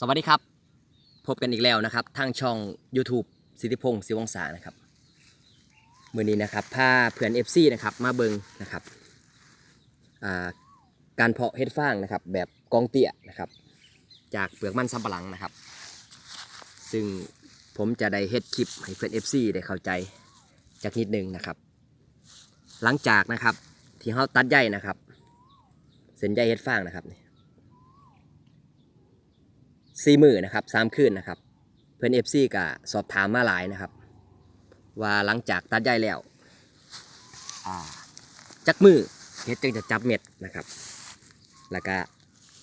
สวัสดีครับ พบกันอีกแล้วนะครับ ทางช่อง YouTube สิทธิพงศ์ศิวงศานะครับมือนี้นะครับพาเพื่อน FC นะครับมาเบิงนะครับาการเพาะเห็ดฟางนะครับ แบบกองเตี้ยนะครับ จากเปลือกมันสำปะหลังนะครับ ซึ่งผมจะได้เฮ็ดคลิปให้เพื่อน FC ได้เข้าใจจากนิดนึงนะครับ หลังจากนะครับที่เขาตัดใยนะครับ เส้นใยเห็ดฟางนะครับนี่ สี่มือนะครับสามคืนนะครับ เพื่อนเอฟซีก็สอบถามมาหลายนะครับ ว่าหลังจากตัดใยแล้วจักมือเฮ็ดจังจะจับเม็ดนะครับ แล้วก็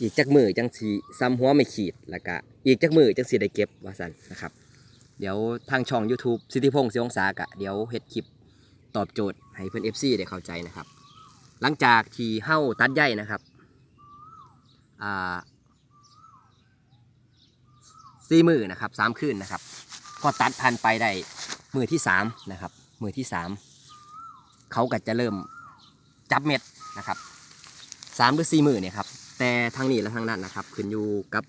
อีกจักมือจังสีซ้ำหัวไม่ขีด แล้วก็อีกจักมือจังสีได้เก็บว่าสันนะครับ เดี๋ยวทางช่อง YouTube สิทธิพงศ์สิวงศากะเดี๋ยวเฮ็ดคลิปตอบโจทย์ให้เพื่อน FC ได้เข้าใจนะครับ หลังจากที่เฮ้าตัดใยนะครับอ่า สี่มือนะครับสามคืนนะครับพอตัดพันไปได้มือที่สามนะครับมือที่สามเขาก็จะเริ่มจับเม็ดนะครับสามหรือสี่มือเนี่ยครับแต่ทางนี้และทางนั้นนะครับขึ้นอยู่กับ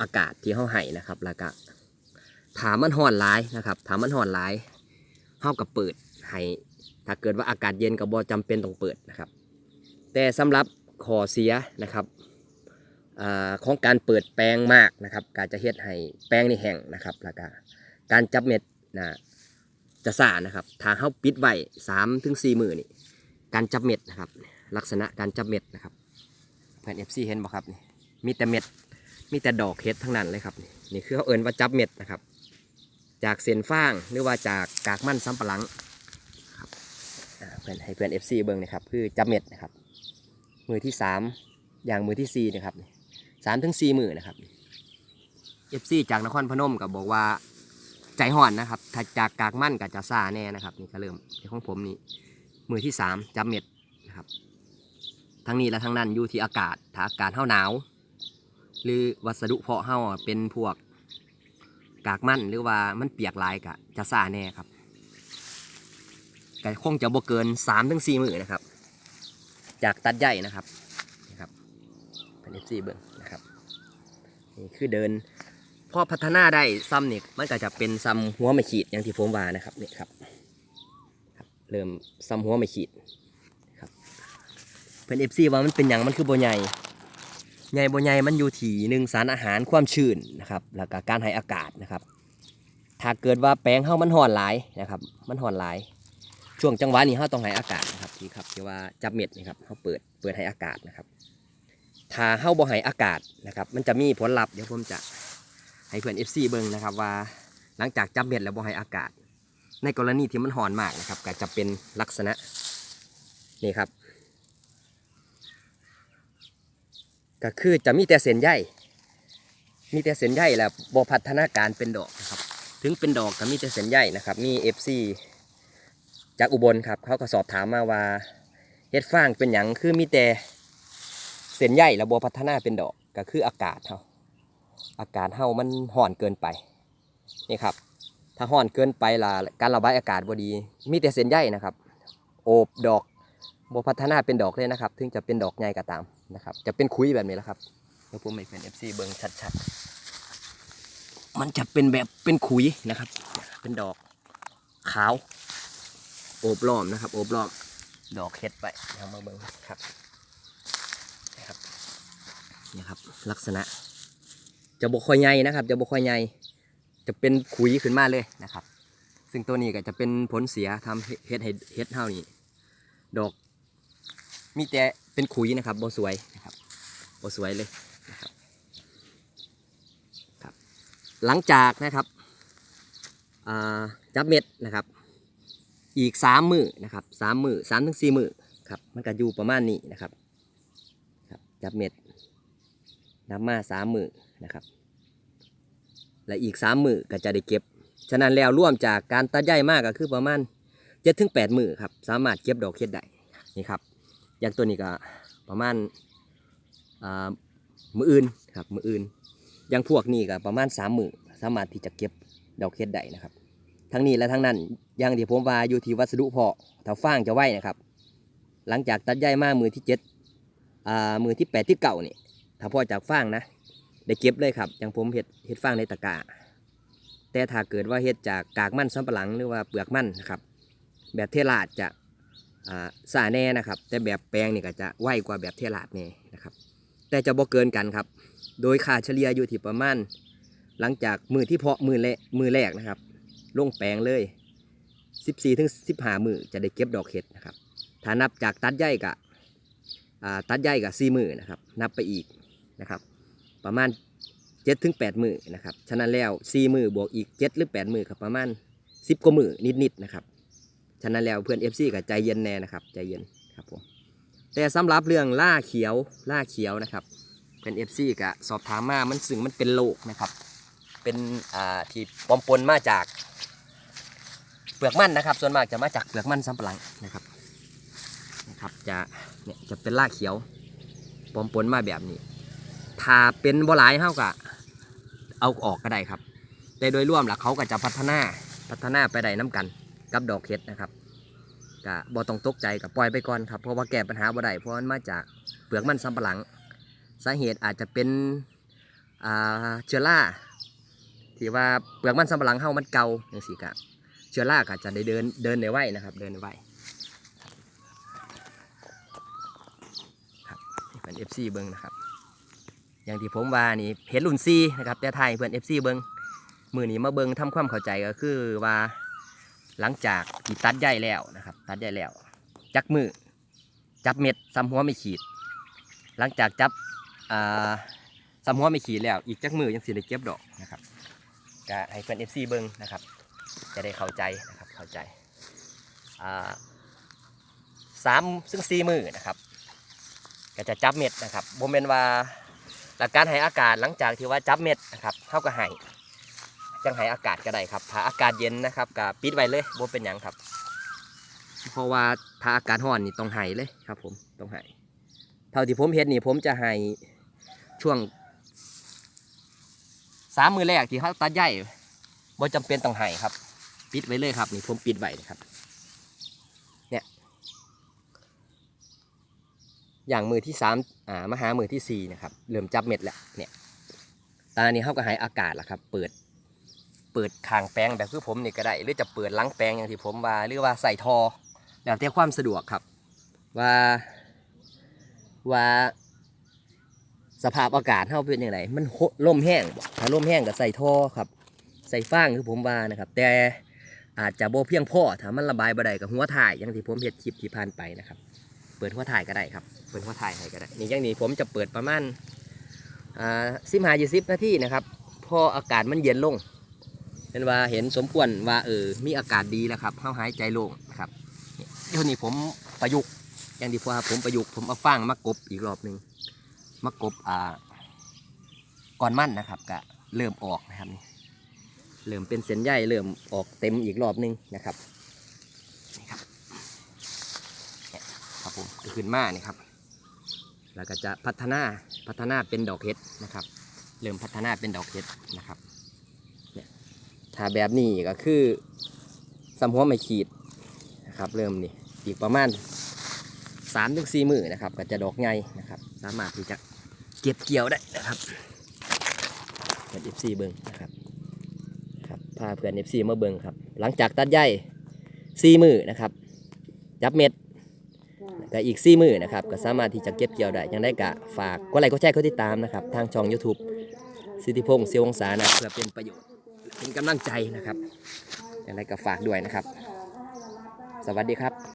อากาศที่เขาให้นะครับแล้วก็ถามมันห่อนหลายนะครับถามมันห่อนหลายเฮากับเปิดให้ถ้าเกิดว่าอากาศเย็นก็บ่จำเป็นต้องเปิดนะครับ แต่สำหรับขอเสียนะครับ ของการเปิดแปลงมากนะครับการจะเฮ็ดให้แปลงนี่แห้งนะครับแล้วก็การจับเม็ดนะจะซ่านะครับถ้าเฮาปิดไว้สามถึงสี่มือนี่การจับเม็ดนะครับ ลักษณะการจับเม็ดนะครับเพื่อน FC เห็นบ่ครับนี่มีแต่เม็ดมีแต่ดอกเฮ็ดทั้งนั้นเลยครับนี่นี่คือเขาเอิ้นว่าจับเม็ดนะครับ จากเส้นฟางหรือว่าจากกากมันสำปะหลังครับเพื่อนให้เพื่อน FC เบิ่งนะครับคือจับเม็ดนะครับมือที่สามอย่างมือที่สี่นะครับนี่ สามถึงสี่หมื่นนะครับเอฟซีจากนครพนมก็บอกว่าใจห่อนนะครับถ้าจากกากมั่นก็จะซาแน่นะครับนี่ก็เริ่มในของผมนี่มือที่สามจับเม็ดนะครับทั้งนี้และทั้งนั้นอยู่ที่อากาศถ้าอากาศเท่าหนาว หรือวัสดุเพาะเฮาเป็นพวกกากมั่นหรือว่ามันเปียกลายก็จะซาแน่ครับก็คงจะบ่เกินสามถึงสี่มือนะครับ จากตัดใหญ่นะครับนะครับเป็นเอฟซีเบิ้ง นี่คือเดินพอพัฒนาได้ซ้ำนี่มันก็จะเป็นซ้ำหัวไม่ขีดอย่างที่ผมว่านะครับนี่ครับครับเริ่มซ้ำหัวไม่ขีดครับเป็นเอฟซีว่ามันเป็นอย่างมันคือโบใหญ่ใหญ่โบใหญ่มันอยู่ที่หนึ่งสารอาหารความชื้นนะครับแล้วก็การให้อากาศนะครับถ้าเกิดว่าแปลงเฮามันห่อนหลายนะครับ มันห่อนหลาย ช่วงจังหวะนี้เฮาต้องให้อากาศนะครับที่ครับที่ว่าจับเม็ดนี่ครับเฮาเปิดเปิดให้อากาศนะครับ ถ้าเฮาบ่ให้อากาศนะครับ มันจะมีผลลัพธ์เดี๋ยวผมจะให้เพื่อน FC เบิ่งนะครับว่าหลังจากจับเม็ดแล้วบ่ให้อากาศ ในกรณีที่มันหอนมากนะครับ ก็จะเป็นลักษณะนี่ครับ ก็คือจะมีแต่เส้นใยมีแต่เส้นใยแล้วบ่พัฒนาการเป็นดอกนะครับ ถึงเป็นดอกก็มีแต่เส้นใยนะครับ มี FC จากอุบลครับเขาก็สอบถามมาว่าเฮ็ดฟางเป็นหยังคือมีแต่ เส้นใยระบบพัฒนาเป็นดอกก็คืออากาศเฮาอากาศเฮามันห่อนเกินไปนี่ครับ ถ้าห่อนเกินไปล่ะการระบายอากาศบ่ดี มีแต่เส้นใยนะครับ โอบดอกบพัฒนาเป็นดอกเลยนะครับ ถึงจะเป็นดอกใหญ่ก็ตามนะครับ จะเป็นคุยแบบนี้แหละครับเดี๋ยวผมให้เป็น FC เบิ่งชัดๆ มันจะเป็นแบบเป็นคุยนะครับ เป็นดอกขาว โอบล้อมนะครับ โอบล้อม ดอกเฮ็ดไปเอามาเบิ่งครับ นี่ครับ ลักษณะ จะบกคอยใหญ่นะครับ จะบกคอยใหญ่จะเป็นขุยขึ้นมาเลยนะครับ ซึ่งตัวนี้ก็จะเป็นผลเสียทำเฮ็ดให้เฮ็ดเท่านี้ดอก มีแต่เป็นขุยนะครับบ่สวยนะครับบ่สวยเลยนะครับครับ หลังจากนะครับจับเม็ดนะครับ อีกสามมือนะครับสามมือสามถึงสี่มือครับ มันก็อยู่ประมาณนี้นะครับ ครับ จับเม็ด นับมาสามมือนะครับ และอีกสามมือก็จะได้เก็บ ฉะนั้นแล้วร่วมจากการตัดใยมากก็คือประมาณเจ็ดถึงแปดมือครับ สามารถเก็บดอกเฮ็ดได้นี่ครับ อย่างตัวนี้ก็ประมาณอ่ามืออื่นครับมืออื่นอย่างพวกนี้ก็ประมาณสามมือสามารถที่จะเก็บดอกเฮ็ดได้นะครับทั้งนี้และทั้งนั้นอย่างที่ผมว่าอยู่ที่วัสดุเพาะถ้าฟางจะไว้นะครับ หลังจากตัดใยมามือที่เจ็ดอ่ามือที่แปดที่เก่านี่ ถ้าพ่อจากฟางนะได้เก็บเลยครับ อย่างผมเห็ดเห็ดฟางในตะกร้าแต่ถ้าเกิดว่าเห็ดจากกากมันสำปะหลังหรือว่าเปลือกมันนะครับ แบบเทลาดจะสาแน่นะครับ แต่แบบแปลงนี่ก็จะไวกว่าแบบเทลาดแน่นะครับ แต่จะบ่เกินกันครับ โดยค่าเฉลี่ยอยู่ที่ประมาณหลังจากมือที่เพาะมือแรกมือแรกนะครับลงแปลงเลย 14ถึง15 มือจะได้เก็บดอกเห็ดนะครับถ้านับจากตัดใยกะอ่าตัดใยกะ4มือนะครับ นับไปอีก นะครับ ประมาณ7ถึง8มือนะครับ ฉะนั้นแล้ว4มือบวกอีก7หรือ8มือครับประมาณ10กว่ามือนิดๆนะครับ ฉะนั้นแล้วเพื่อน FC ก็ใจเย็นแน่นะครับ ใจเย็นครับผม แต่สำหรับเรื่องล่าเขียวล่าเขียวนะครับเพื่อน FC ก็สอบถามมา มันซึ่งมันเป็นโรคนะครับ เป็นอ่าที่ปลอมปนมาจากเปลือกมันนะครับ ส่วนมากจะมาจากเปลือกมันสำปะหลังนะครับนะครับ จะเนี่ยจะเป็นราเขียวปลอมปนมาแบบนี้ ถ้าเป็นบ่หลายเท่ากับเอาออกก็ได้ครับ แต่โดยรวมแล้วเขาก็จะพัฒนาพัฒนาไปได้น้กันกับดอกเห็ดนะครับก็บ่ต้องตกใจกับปล่อยไปก่อนครับเพราะว่าแก้ปัญหาบ่ได้เพราะมันมาจากเปลือกมันสำปะหลัง สาเหตุอาจจะเป็นเชื้อราที่ว่าเปลือกมันสำปะหลังเฮามันเก่างซี่กะเชื้อราก็จะได้เดินเดินได้ไวนะครับเดินได้ไวครับเป็น FC เบิ้งนะครับ อย่างที่ผมว่านี่เห็นรุ่นซีนะครับแต่ไทยเพื่อน FC เบิงมือนี้มาเบิงทำความเข้าใจก็คือว่าหลังจากที่ตัดใยแล้วนะครับ ตัดใยแล้ว จักมือจับเม็ดซ้ำหัวไม่ขีด หลังจากจับอ่าซ้ำหัวไม่ขีดแล้ว อีกจักมือยังสิได้เก็บดอกนะครับก็ให้เพื่อน FC เบิงนะครับ จะได้เข้าใจนะครับเข้าใจอ่าสามซึ่งสี่มือนะครับ ก็จะจับเม็ดนะครับโมเมนว่า หลัการให้อากาศหลังจากที่ว่าจับเม็ดนะครับเท่ากับให้จังให้อากาศก็ได้ครับถ้าอากาศเย็นนะครับก็ปิดไว้เลยโบเป็นหยังครับ เพราะว่าถ้าอากาศร้อนนี่ต้องให้เลยครับ ผมต้องให้เท่าที่ผมเห็นนี่ผมจะให้ช่วงสามมือแรกที่เขาตัดใหญ่บ่จำเป็นต้องให้ครับ ปิดไว้เลยครับนี่ผมปิดไว้นะครับ เนี่ย อย่างมือที่สามอ่ามาหามือที่สี่นะครับเริ่มจับเม็ดแล้วเนี่ยตอนนี้เขาก็ให้อากาศแล้วครับ เปิด เปิดคางแปลงแบบคือผมนี่ก็ได้ หรือจะเปิดล้างแปลงอย่างที่ผมว่า หรือว่าใส่ทอแล้วแต่ความสะดวกครับ ว่าว่าสภาพอากาศเท่าเป็นอย่างไรมันโหลมแห้งถ้าลมแห้งก็ใส่ท่อครับ ใส่ฟางคือผมว่านะครับ แต่อาจจะโบเพียงพ่อถ้ามันระบายบ่ได้กับหัวถ่ายอย่างที่ผมเห็ดคลิปที่ผ่านไปนะครับ เปิดหัวถ่ายก็ได้ครับ เปิดหัวถ่ายให้ก็ได้นี่อย่างนี้ผมจะเปิดประมาณอ่าสิบห้ายี่สิบนาทีนะครับพออากาศมันเย็นลงเป็นว่าเห็นสมควรว่าเออมีอากาศดีแล้วครับเข้าหายใจโล่งนะครับเดี๋ยวนี้ผมประยุกต์อย่างที่พอผมประยุกต์ผมเอาฟางมากบอีกรอบหนึ่งมากบอ่าก่อนมั่นนะครับก็เริ่มออกนะครับนี่เริ่มเป็นเส้นใยเริ่มออกเต็มอีกรอบหนึงนะครับนี่ครับครับผมขึ้นมานี่ครับ แล้วก็จะพัฒนาพัฒนาเป็นดอกเห็ดนะครับ เริ่มพัฒนาเป็นดอกเห็ดนะครับเนี่ยถ้าแบบนี้ก็คือสำหัวไม่ขีดนะครับ เริ่มนี่อีกประมาณสามถึงสี่มือนะครับ ก็จะดอกใหญ่นะครับ สามารถที่จะเก็บเกี่ยวได้นะครับเพื่อนเอฟซีเบิ้งนะครับครับพาเพื่อนเอฟซีมาเบิ้งครับ หลังจากตัดใยสี่มือนะครับจับเม็ด ก็อีกซี่มือนะครับก็สามารถที่จะเก็บเกี่ยวได้ยังได้กะฝากก็ไลค์ก็แชร์ก็ติดตามนะครับทางช่อง YouTube สิทธิพงศ์เสียวงศานะเพื่อเป็นประโยชน์เป็นกำลังใจนะครับยังได้ก็ฝากด้วยนะครับ สวัสดีครับ